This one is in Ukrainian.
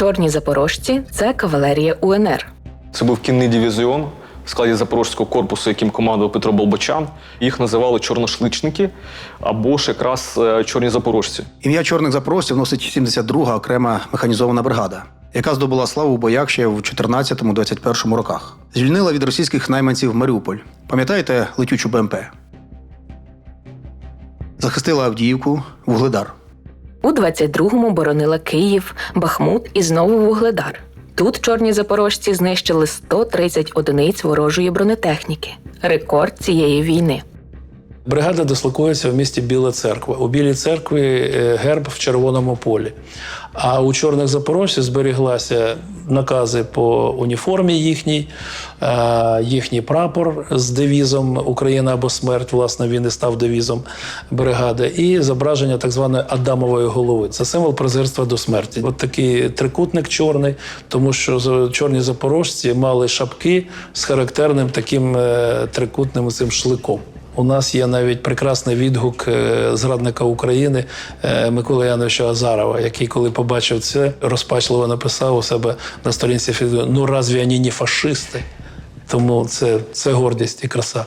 Чорні запорожці це кавалерія УНР. Це був кінний дивізіон в складі запорозького корпусу, яким командував Петро Болбочан. Їх називали чорношличники або ж якраз е, чорні запорожці. Ім'я чорних запорожців носить 72-га окрема механізована бригада, яка здобула славу у боях ще в 14-21 роках. Звільнила від російських найманців Маріуполь. Пам'ятаєте летючу БМП? Захистила Авдіївку, Вугледар. У 22-му боронила Київ, Бахмут і знову Вугледар. Тут чорні запорожці знищили 130 одиниць ворожої бронетехніки. Рекорд цієї війни. Бригада дислокується в місті Біла Церква. У Білій церкві е, герб в червоному полі. А у чорних запорожців зберіглися накази по уніформі їхній, е, їхній прапор з девізом Україна або смерть. Власне, він і став девізом бригади, і зображення так званої Адамової голови. Це символ презирства до смерті. От такий трикутник чорний, тому що чорні запорожці мали шапки з характерним таким е, трикутним цим шликом. У нас є навіть прекрасний відгук е, зрадника України е, Миколи Яновича Азарова, який, коли побачив це, розпачливо написав у себе на сторінці фільму ну разві вони не фашисти? Тому це, це гордість і краса.